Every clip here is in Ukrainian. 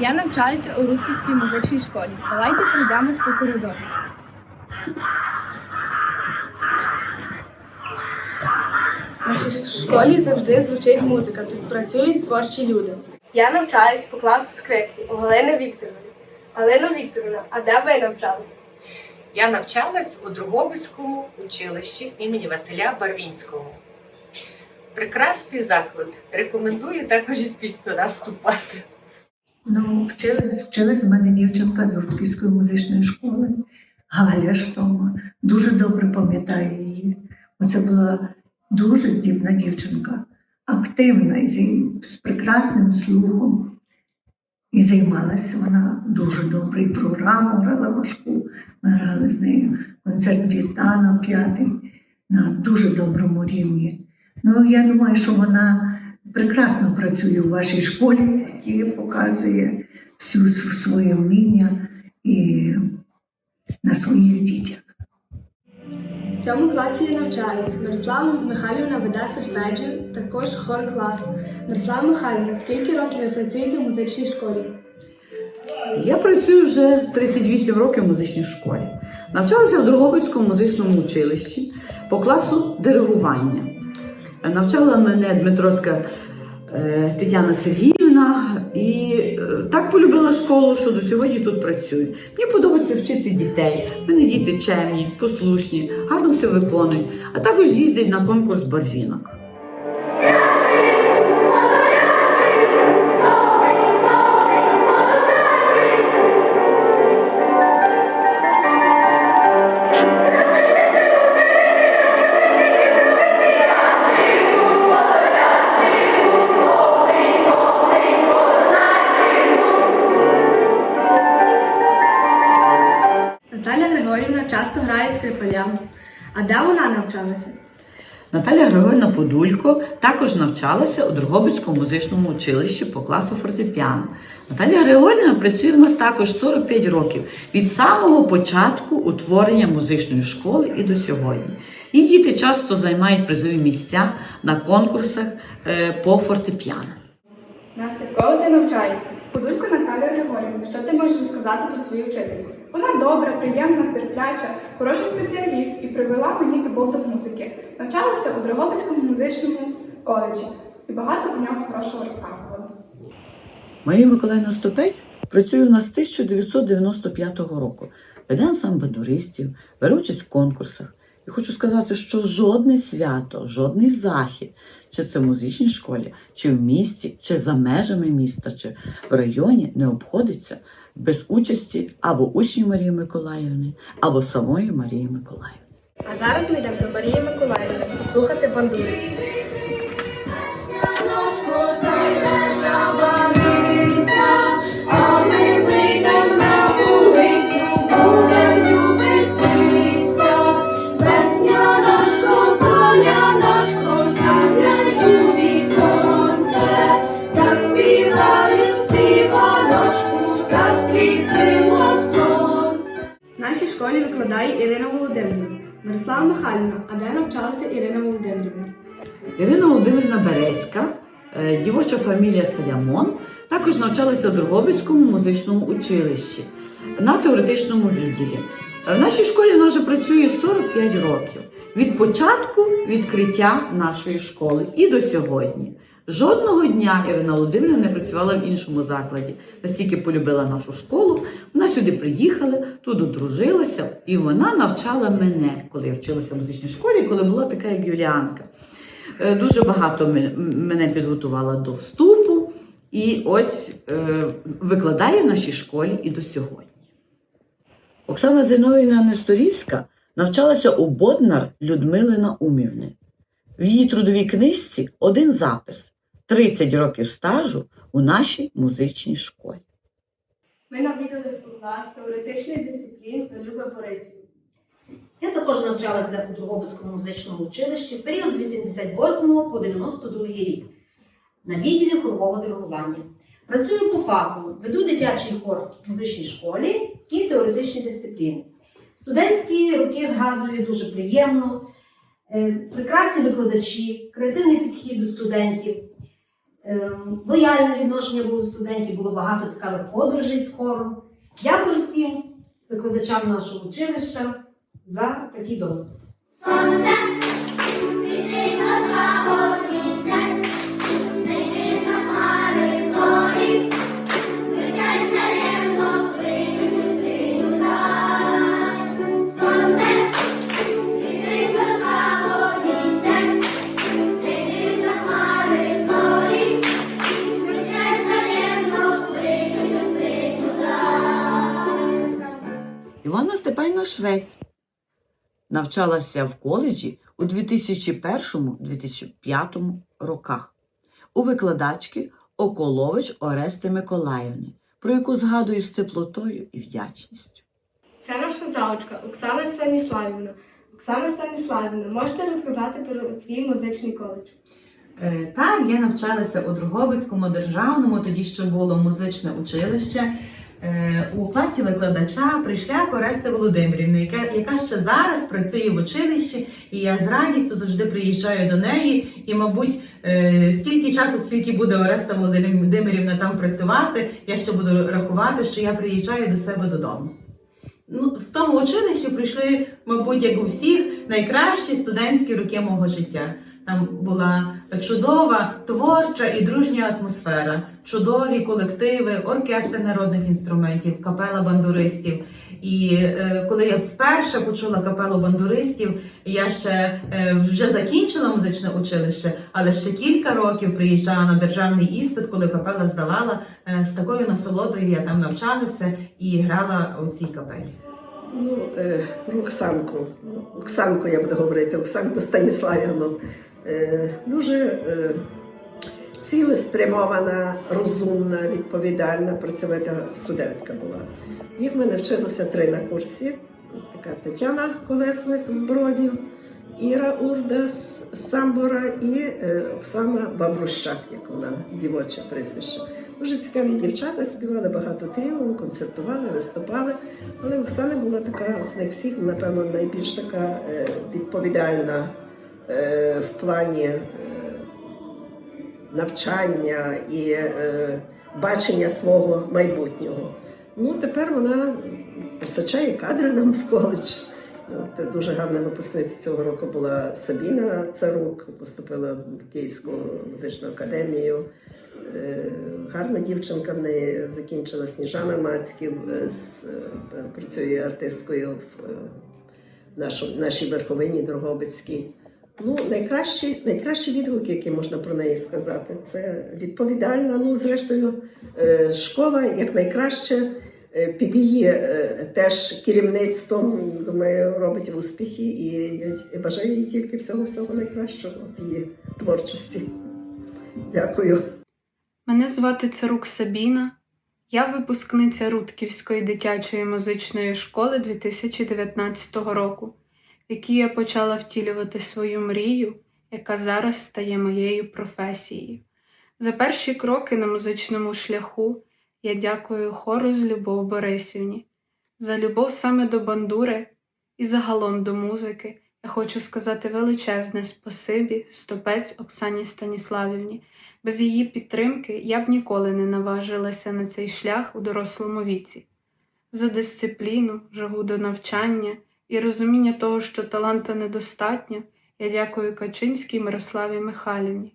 Я навчаюся у Рудківській музичній школі. Давайте пройдемось по коридору. В нашій школі завжди звучить музика. Тут працюють творчі люди. Я навчаюсь по класу скрипки у Галини Вікторівни. Галина Вікторівна, а де ви навчались? Я навчалась у Другобицькому училищі імені Василя Барвінського. Прекрасний заклад. Рекомендую також і туди вступати. Ну, вчилась, вчилась в мене дівчинка з Рудківської музичної школи, Галя Штома. Дуже добре пам'ятаю її. Оце була дуже здібна дівчинка, активна і з прекрасним слухом. І займалася вона дуже добре. І програму грала важку. Ми грали з нею концерт Вітана п'ятий на дуже доброму рівні. Ну, я думаю, що вона прекрасно працює у вашій школі і показує всю своє вміння і на своїх дітях. В цьому класі я навчаюсь. Мирослава Михайлівна веде сольфеджіо, також хор клас. Мирослава Михайлівна, скільки років ви працюєте в музичній школі? Я працюю вже 38 років в музичній школі. Навчалася в Дрогобицькому музичному училищі по класу диригування. Навчала мене Дмитровська е, Тетяна Сергіївна і е, так полюбила школу, що до сьогодні тут працюю. Мені подобається вчити дітей. У мене діти чемні, послушні, гарно все виконують, а також їздять на конкурс барвінок. Де вона навчалася? Наталя Григорівна Подулько також навчалася у Дрогобицькому музичному училищі по класу фортепіано. Наталя Григорівна працює в нас також 45 років від самого початку утворення музичної школи і до сьогодні. Її діти часто займають призові місця на конкурсах е, по фортепіано. Настя, в кого ти навчаєшся? Подулько Наталія Григорівна, що ти можеш розказати про свою вчительку? Вона добра, приємна, терпляча, хороший спеціаліст і привела мені любов до музики. Навчалася у Дрогобицькому музичному коледжі і багато про нього хорошого розказувала. Марія Миколаївна Стопець працює в нас з 1995 року. Веде ансамбль бандуристів, бере участь в конкурсах. І хочу сказати, що жодне свято, жодний захід, чи це в музичній школі, чи в місті, чи за межами міста, чи в районі не обходиться без участі або учнів Марії Миколаївни, або самої Марії Миколаївни. А зараз ми йдемо до Марії Миколаївни послухати бандури. Школі викладає Ірина Володимирівна. Мирослава Михайлівна, а де навчалася Ірина Володимирівна? Ірина Володимирівна Березька, е, дівоча фамілія Салямон, також навчалася у Дрогобицькому музичному училищі на теоретичному відділі. В нашій школі вона вже працює 45 років від початку відкриття нашої школи і до сьогодні. Жодного дня Ірина Володимирівна не працювала в іншому закладі. Настільки полюбила нашу школу. Вона сюди приїхала, тут одружилася, і вона навчала мене, коли я вчилася в музичній школі, коли була така, як Юліанка. Е, Дуже багато мене підготувала до вступу, і ось е, викладає в нашій школі і до сьогодні. Оксана Зиновійна Несторівська навчалася у Боднар Людмили Наумівни. В її трудовій книжці один запис 30 років стажу у нашій музичній школі. Ми навідались у клас теоретичних дисциплін до Люби Борисівни. Я також навчалася у Дрогобицькому музичному училищі в період з 88 по 92 рік на відділі хорового диригування. Працюю по фаху, веду дитячий хор в музичній школі і теоретичні дисципліни. Студентські роки згадую дуже приємно, Е, прекрасні викладачі, креативний підхід до студентів. ем, лояльне відношення було до студентів, було багато цікавих подорожей з хором. Дякую всім викладачам нашого училища за такий досвід. Світить на славу Швець навчалася в коледжі у 2001-2005 роках у викладачки Околович Орести Миколаївни, про яку згадую з теплотою і вдячністю. Це наша заучка Оксана Станіславівна. Оксана Станіславівна, можете розказати про свій музичний коледж? Е, Так, я навчалася у Дрогобицькому державному, тоді ще було музичне училище. Е, У класі викладача прийшла Кореста Володимирівна, яка, яка ще зараз працює в училищі, і я з радістю завжди приїжджаю до неї. І, мабуть, е, стільки часу, скільки буде Ореста Володимирівна там працювати, я ще буду рахувати, що я приїжджаю до себе додому. Ну, в тому училищі прийшли, мабуть, як у всіх, найкращі студентські роки мого життя. Там була чудова творча і дружня атмосфера, чудові колективи, оркестр народних інструментів, капела бандуристів. І е, коли я вперше почула капелу бандуристів, я ще е, вже закінчила музичне училище, але ще кілька років приїжджала на державний іспит, коли капела здавала. Е, з такою насолодою я там навчалася і грала у цій капелі. Ну, е, про Оксанку. Оксанку я буду говорити, Оксанку Станіславівну. Е, дуже е, цілеспрямована, розумна, відповідальна, працьовита студентка була. Їх в мене вчилося три на курсі. Така Тетяна Колесник з Бродів, Іра Урда з Самбора і е, Оксана Бабрущак, як вона дівоче прізвище. Дуже цікаві дівчата, співали багато тріо, концертували, виступали. Але Оксана була така з них всіх, напевно, найбільш така відповідальна в плані е, навчання і е, бачення свого майбутнього. Ну, тепер вона постачає кадри нам в коледж. От, дуже гарна випускниця цього року була Сабіна Царук, поступила в Київську музичну академію. Е, Гарна дівчинка в неї закінчила Сніжана Мацьків, е, е, працює артисткою в е, нашій верховині Дрогобицькій. Ну, найкращі, найкращі відгуки, які можна про неї сказати, це відповідальна. Ну, зрештою, е, школа як найкраще е, під її е, теж керівництвом, думаю, робить успіхи. І я бажаю їй тільки всього-всього найкращого в її творчості. Дякую. Мене звати Царук Сабіна. Я випускниця Рудківської дитячої музичної школи 2019 року, в якій я почала втілювати свою мрію, яка зараз стає моєю професією. За перші кроки на музичному шляху я дякую хору з Любов Борисівні, за любов саме до бандури і загалом до музики. Я хочу сказати величезне спасибі стопець Оксані Станіславівні. Без її підтримки я б ніколи не наважилася на цей шлях у дорослому віці. За дисципліну, жагу до навчання і розуміння того, що таланта недостатньо, я дякую Качинській Мирославі Михайлівні.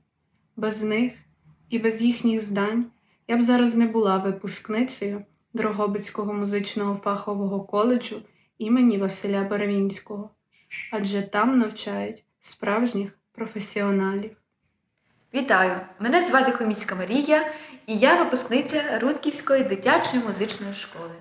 Без них і без їхніх здань я б зараз не була випускницею Дрогобицького музичного фахового коледжу імені Василя Барвінського, адже там навчають справжніх професіоналів. Вітаю! Мене звати Коміцька Марія, і я випускниця Рудківської дитячої музичної школи.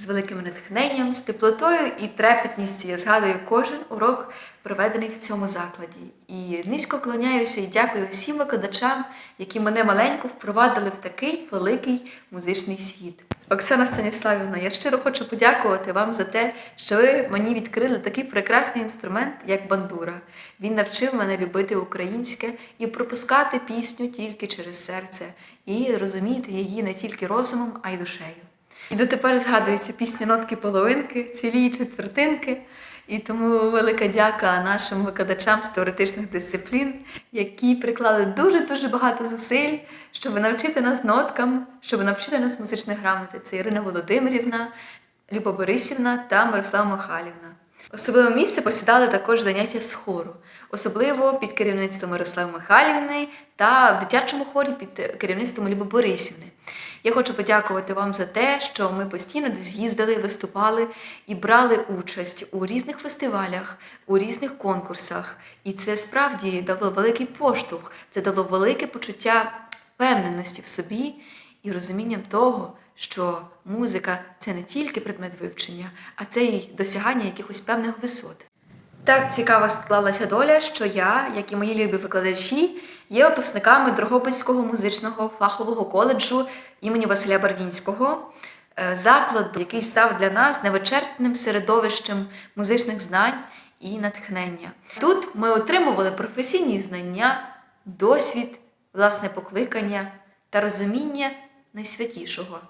З великим натхненням, з теплотою і трепетністю я згадую кожен урок, проведений в цьому закладі. І низько клоняюся і дякую всім викладачам, які мене маленько впровадили в такий великий музичний світ. Оксана Станіславівна, я щиро хочу подякувати вам за те, що ви мені відкрили такий прекрасний інструмент, як бандура. Він навчив мене любити українське і пропускати пісню тільки через серце, і розуміти її не тільки розумом, а й душею. І дотепер згадується пісня нотки половинки, цілі четвертинки. І тому велика дяка нашим викладачам з теоретичних дисциплін, які приклали дуже-дуже багато зусиль, щоб навчити нас ноткам, щоб навчити нас музичної грамоти. Це Ірина Володимирівна, Люба Борисівна та Мирослава Михайлівна. Особливе місце посідали також заняття з хору, особливо під керівництвом Мирослави Михайлівни та в дитячому хорі під керівництвом Люби Борисівни. Я хочу подякувати вам за те, що ми постійно десь їздили, виступали і брали участь у різних фестивалях, у різних конкурсах. І це справді дало великий поштовх, це дало велике почуття впевненості в собі і розумінням того, що музика це не тільки предмет вивчення, а це й досягання якихось певних висот. Так цікаво склалася доля, що я, як і мої любі викладачі, є випускниками Дрогобицького музичного фахового коледжу імені Василя Барвінського, е, заклад, який став для нас невичерпним середовищем музичних знань і натхнення. Тут ми отримували професійні знання, досвід, власне покликання та розуміння найсвятішого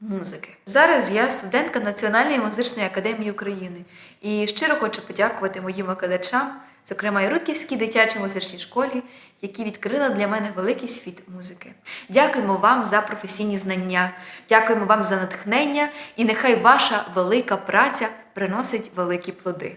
музики. Зараз я студентка Національної музичної академії України і щиро хочу подякувати моїм викладачам, зокрема рутківській дитячій музичній школі, які відкрили для мене великий світ музики. Дякуємо вам за професійні знання, дякуємо вам за натхнення, і нехай ваша велика праця приносить великі плоди.